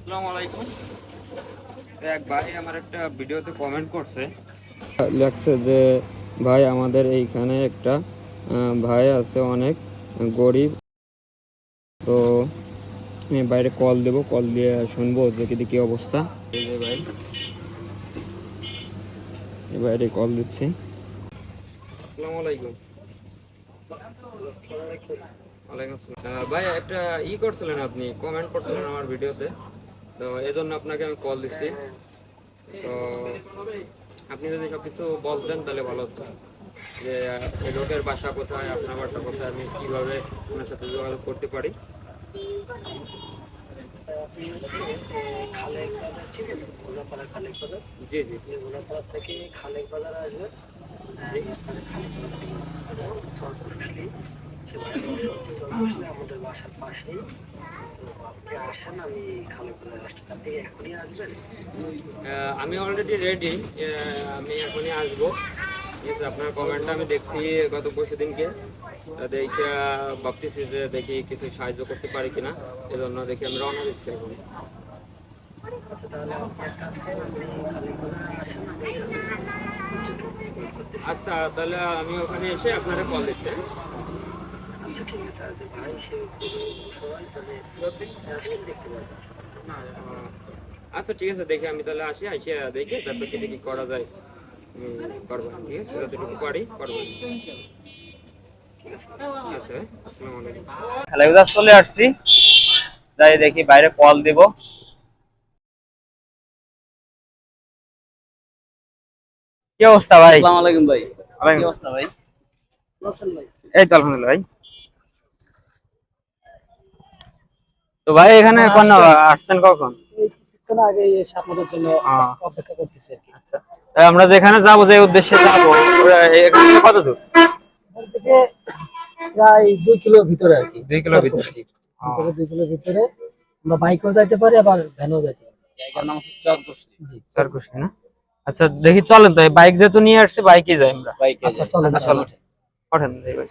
আসসালামু আলাইকুম। এক ভাই আমার একটা ভিডিওতে কমেন্ট করছে। লেখছে যে ভাই আমাদের এইখানে একটা ভাই আছে অনেক গরিব। তো আমি বাইরে কল দেব কল দিয়ে শুনব যে কি কি অবস্থা। এই যে ভাই বাইরে কল দিচ্ছি। আসসালামু আলাইকুম। ভাই একটা ই করছিলেন আপনি কমেন্ট করছিলেন আমার ভিডিওতে। তো এই জন্য আপনাকে আমি কল দিচ্ছি তো আপনি যদি সবকিছু বলতেন তাহলে ভালো হতো। যে এই লোকের বাসা কোথায়, আপনার বাসা কোথায়, আমি কীভাবে আপনার সাথে যোগাযোগ করতে পারি? জি জি। থেকে খালেক বাজার আসবে বাসার পাশেই আপনি আসেন আমি এখনই আসবেন। অলরেডি রেডি আমি এখনই আসব। ঠিক আছে আপনার কমেন্টটা আমি দেখছি গত পরশু দিনকে। দেখে ভাবতেছি যে দেখি কিছু সাহায্য করতে পারি কিনা। এজন্য দেখি আমি রওনা দিচ্ছি এখন। আচ্ছা তাহলে আমি ওখানে এসে আপনারা কল দিচ্ছি আচ্ছা ঠিক আছে আর যে ভাই সে সময় তাহলে আসেন দেখতে পাবেন আচ্ছা ঠিক আছে দেখে আমি তাহলে আসি আসি দেখে তারপর কি দেখি করা যায়। করব ঠিক আছে যতটুকু পারি করব। আচ্ছা আসসালামু আলাইকুম। খালেকদার চলে আসছি যাই দেখি বাইরে কল দিব। কি অবস্থা ভাই? আসসালামু আলাইকুম ভাই। ওয়ালাইকুম কি অবস্থা ভাই? ভাই এই তো আলহামদুলিল্লাহ ভাই। তো ভাই এখানে এখন আসছেন কখন? কিছুক্ষণ আগে সাপোর্টের জন্য অপেক্ষা করতেছি আচ্ছা। আমরা যেখানে যাব যে উদ্দেশ্যে যাব কত দূর? থেকে প্রায় দুই কিলোর ভিতরে আর কি। দুই কিলো ভিতরে। দুই কিলোর ভিতরে। আমরা বাইকেও যাইতে পারি আবার ভ্যানও যাইতে পারি। জায়গার নাম হচ্ছে চরকুশলি। জি। না? আচ্ছা দেখি চলেন তো বাইক যেহেতু নিয়ে আসছি বাইকে যাই আমরা। বাইকে আচ্ছা চলে আচ্ছা চলো ওঠেন যাই ভাই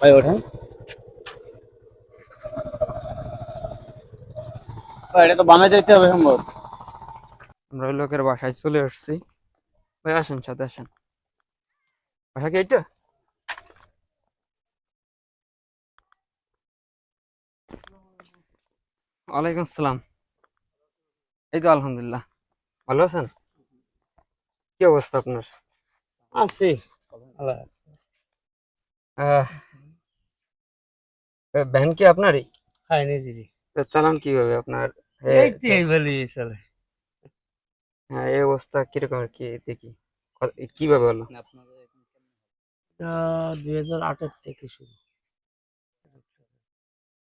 ভাই ওঠেন। এটা তো বামে যাইতে হবে সম্ভবত আমরা লোকের বাসায় চলে আসছি। ভাই আসেন সাথে আসেন। বাসা কি এইটা ওয়ালাইকুম আসসালাম। এই তো আলহামদুলিল্লাহ। ভালো আছেন? কি অবস্থা আপনার? আছি। আহ, ভ্যান কি আপনারই? হ্যাঁ নিজেরই। চালান কীভাবে আপনার? এই তো চলে। হ্যাঁ এই অবস্থা কীরকম কি দেখি। কীভাবে হলো? দুই হাজার আটের থেকে শুরু।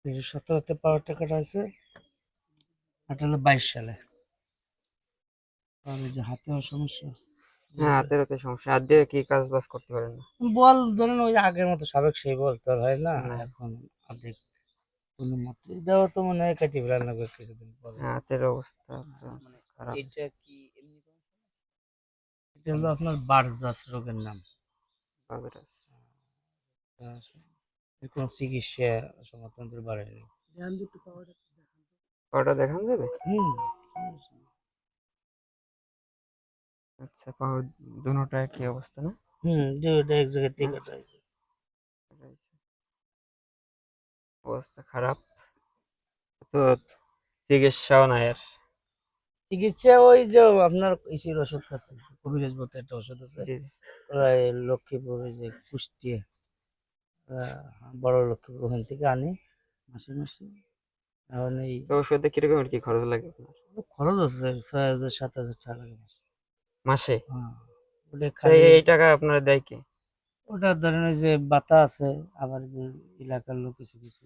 দুইশো সতেরোতে পাওয়ার টাকাটা আছে এটা বাইশ সালে। যে হাতেও সমস্যা। হ্যাঁ হাতের হাতে সমস্যা। হাত দিয়ে কি কাজ বাজ করতে পারেন না? বল ধরেন ওই আগের মতো সাবেক সেই বল তো হয় না। এখন অর্ধেক কোনো মতো এটাও তো মনে হয় কাটি ফেলা লাগবে কিছুদিন পরে। হ্যাঁ, হাতের অবস্থা খারাপ। এটা কি এটা হলো আপনার বারজাস রোগের নাম। কোনো চিকিৎসা সমাধান বাড়ায়নি পাউডার দেখান যাবে? হুম আচ্ছা পাউডার দুটোটা কি অবস্থা না? হুম দুইটা এক জায়গায় থেকে কাটাইছে অবস্থা খারাপ। তো চিকিৎসাও নাই আর। চিকিৎসা ওই যে আপনার ইসির ওষুধ খাচ্ছে কবিরাজ বলতে একটা ওষুধ আছে জি ওরা লক্ষ্মীপুর যে কুষ্টিয়া বড় লক্ষ্মীপুর ওখান থেকে আনি মাসে মাসে। এখন এই ওষুধে কীরকম আর কি খরচ লাগে খরচ আছে ছয় হাজার সাত হাজার টাকা লাগে মাসে। মাসে? হ্যাঁ। এই টাকা আপনার দেয় কে? ওটা ধরেন ওই যে বাতা আছে আবার যে এলাকার লোক কিছু কিছু।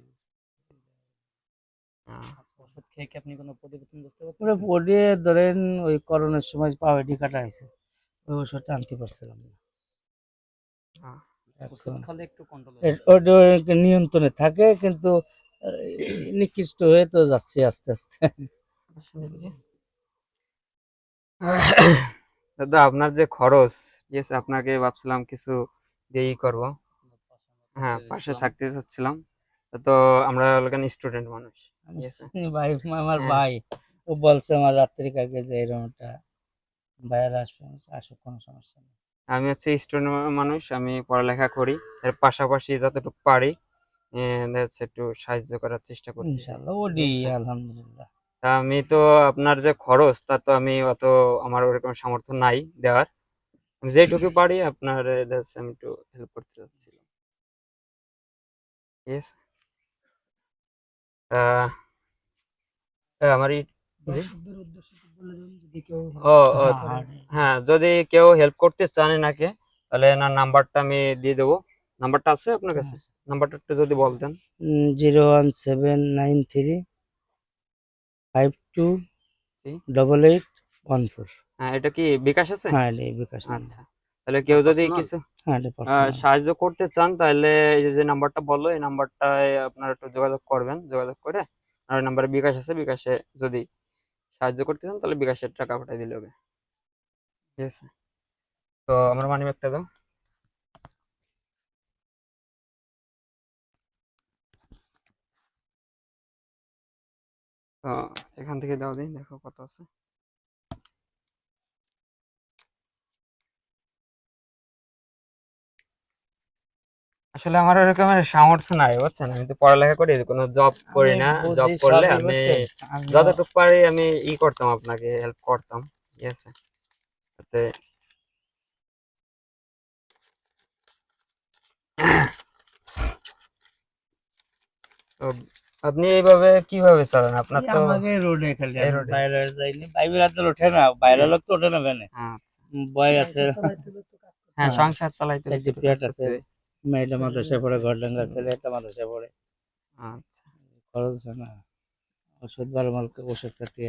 ওষুধ খেয়ে কি আপনি কোনো পরিবর্তন বুঝতে ওটা পড়ে ধরেন ওই করোনার সময় পাওয়াটি কাটা হয়েছে। ওই ওষুধটা আনতে পারছিলাম না। নিয়ন্ত্রণে থাকে কিন্তু নিকৃষ্ট হয়ে তো যাচ্ছে আস্তে আস্তে। দাদা আপনার যে খরচ আছে আপনাকে ভাবছিলাম কিছু দিয়েই করব। হ্যাঁ পাশে থাকতে চাচ্ছিলাম। তো আমরা এখানে স্টুডেন্ট মানুষ ভাই আমার হ্যাঁ। ভাই ও বলছে আমার রাত্রি কাকে যে এরকম একটা ভাইয়ের আসবে আসুক কোনো সমস্যা নেই। আমি হচ্ছে স্টুডেন্ট মানুষ আমি পড়ালেখা করি। এর পাশাপাশি যতটুকু পারি একটু সাহায্য করার চেষ্টা করছি ওডি আলহামদুলিল্লাহ। আমি তো আপনার যে খরচ তা তো আমি অত আমার ওরকম সামর্থ্য নাই দেওয়ার। আমি যেটুকু পারি আপনার আমি একটু হেল্প করতে চাচ্ছিলাম। আহ, আমার ও হ্যাঁ, হ্যাঁ। হ্যাঁ যদি কেউ হেল্প করতে চান এনাকে তাহলে এনার নাম্বারটা আমি দিয়ে দেবো। নাম্বারটা আছে আপনার কাছে? নাম্বারটা একটু যদি বলতেন। Zero one seven nine three five two. Double eight one four হ্যাঁ এটা কি বিকাশ আছে? হ্যাঁ এটা বিকাশ আচ্ছা। তাহলে কেউ যদি কিছু হ্যাঁ। সাহায্য করতে চান তাহলে এই যে নাম্বারটা বলল এই নাম্বারটায় আপনারা একটু যোগাযোগ করবেন যোগাযোগ করে। আর নাম্বারে বিকাশ আছে বিকাশে যদি সাহায্য করতে চান তাহলে বিকাশের টাকা পাঠিয়ে দিলে হবে। ঠিক আছে। তো আমার মানি ব্যাগটা দাও। তো এখান থেকে দাও দিন দেখো কত আছে। আসলে আমার ওরকম সামর্থ্য নাই বুঝছেন? আমি তো পড়ালেখা করি কোনো জব করি না। জব করলে আমি আমি যতটুকু পারি আমি ই করতাম আপনাকে হেল্প করতাম ঠিক আছে? তাতে তো আপনি এইভাবে কীভাবে চালান? আপনার তো আমাকে রোডে খালি। বাইরে যাইনি। বাইরে তো ওঠে না বাইরে লোক তো ওঠে না ভ্যানে আচ্ছা। বয় আছে। হ্যাঁ। সংসার চালাইতে একটু পেট আছে। মেয়েটা মাদ্রাসায় পড়ে ঘর ডাঙ্গা ছেলে একটা মাদ্রাসায় পড়ে। আচ্ছা। খরচ হয় না। ওষুধ বারো মাল ওষুধ খাতে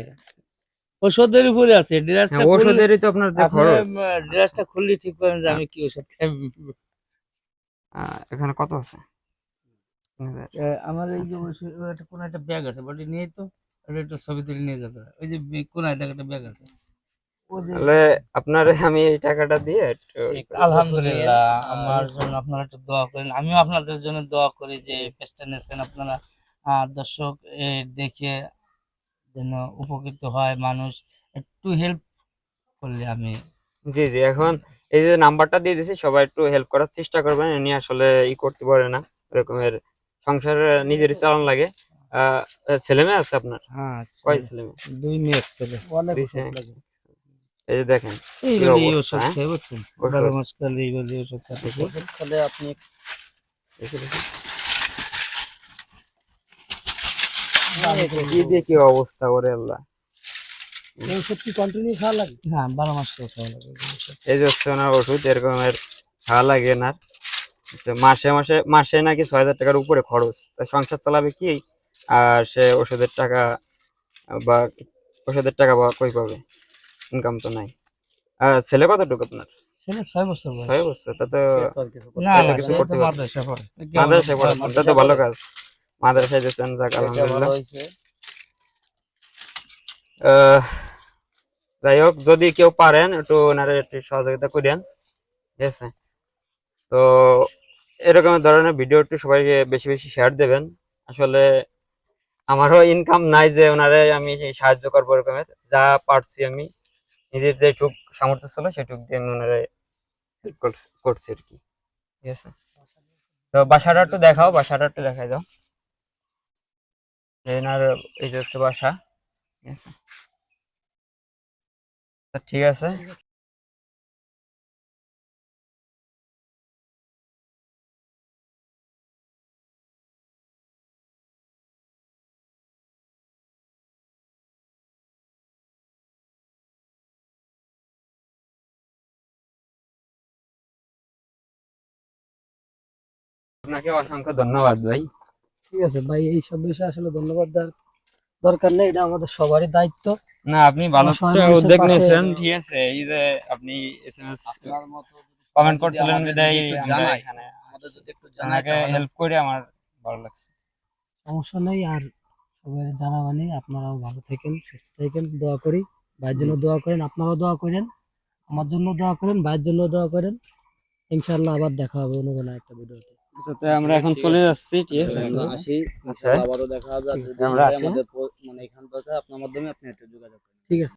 ওষুধের উপরে আছে ড্রেসটা হ্যাঁ ওষুধেরই তো আপনার যে খরচ। ড্রেসটা খুললে ঠিক পাবেন যে আমি কি ওষুধ খাই। এখানে কত আছে? আমার এই যে আচ্ছা। ওষুধ ও একটা কোন একটা ব্যাগ আছে বডি নিয়ে তো একটু ছবি তুলে নিয়ে যেতে হবে। ওই যে কোনায় একটা ব্যাগ আছে। তাহলে আপনার আমি এই টাকাটা দিয়ে আলহামদুলিল্লাহ আমার জন্য আপনারা একটু দোয়া করেন। আমিও আপনাদের জন্য দোয়া করি যে পেজটা নিয়েছেন। আপনারা আহ, দর্শক দেখে যেন উপকৃত হয় মানুষ। একটু হেল্প করলে আমি জি জি এখন এই যে নাম্বারটা দিয়ে দিছি সবাই একটু হেল্প করার চেষ্টা করবেন। এনি আসলে ই করতে পারে না এরকমের সংসার নিজেরই চালান লাগে। আহ ছেলে মেয়ে আছে আপনার? হ্যাঁ কয় ছেলে। মেয়ে? দুই মেয়ে ছেলে। অনেক। এই যে দেখেন হ্যাঁ? আপনি দেখি, দেখি। কি অবস্থা করে আল্লাহ। এই ওষুধ কি কন্টিনিউ খাওয়া লাগে? হ্যাঁ বারো মাস খাওয়া লাগে। এই যে হচ্ছে ওনার ওষুধ এরকমের খাওয়া লাগে হচ্ছে মাসে মাসে মাসে নাকি ছয় হাজার টাকার উপরে খরচ। সংসার চালাবে কি? আর সে ওষুধের টাকা বা ওষুধের টাকা বা কই পাবে? ইনকাম তো নাই। আর ছেলে কতটুকু আপনার? ছেলে ছয় বছর ছয় বছর তা তো না এত না কিছু করতে পারবে। পড়ে। তা তো ভালো কাজ। মাদ্রাসায় দিয়েছেন যাক আলহামদুলিল্লাহ। আহ, যাই হোক যদি কেউ পারেন একটু ওনারা একটু সহযোগিতা করেন ঠিক আছে? তো এরকম ধরনের ভিডিও একটু সবাইকে বেশি বেশি শেয়ার দেবেন। আসলে আমারও ইনকাম নাই যে ওনারে আমি সাহায্য করব এরকমের যা পারছি আমি, নিজের যে টুক সামর্থ্য ছিল সেটুক দিয়ে আমি ওনারে হেল্প করছি আর কি। ঠিক আছে? তো বাসাটা একটু দেখাও, বাসাটা একটু দেখাই দাও। এনার এই যে হচ্ছে বাসা। ঠিক আছে? ঠিক আছে। আপনাকে অসংখ্য ধন্যবাদ ভাই। ঠিক আছে ভাই এই সব বিষয়ে আসলে ধন্যবাদ দেওয়ার দরকার নেই এটা আমাদের সবারই দায়িত্ব। না আপনি ভালো উদ্যোগ নিয়েছেন। ঠিক আছে এই যে আপনি এসএমএস কমেন্ট করছিলেন বিদায় আমরা এখানে আপনাকে হেল্প করে আমার ভালো লাগছে। সমস্যা নেই আর সবাই জানা মানে আপনারাও ভালো থাকেন সুস্থ থাকেন দোয়া করি। ভাইয়ের জন্য দোয়া করেন আপনারাও দোয়া করেন আমার জন্য দোয়া করেন ভাইয়ের জন্য দোয়া করেন। ইনশাল্লাহ আবার দেখা হবে অন্য কোনো একটা ভিডিওতে। আচ্ছা তাই আমরা এখন চলে যাচ্ছি ঠিক আছে? আমরা আসি আচ্ছা। আবারও দেখা হবে আমরা আসি। মানে এখান থেকে আপনার মাধ্যমে আপনি একটু যোগাযোগ করুন। ঠিক আছে।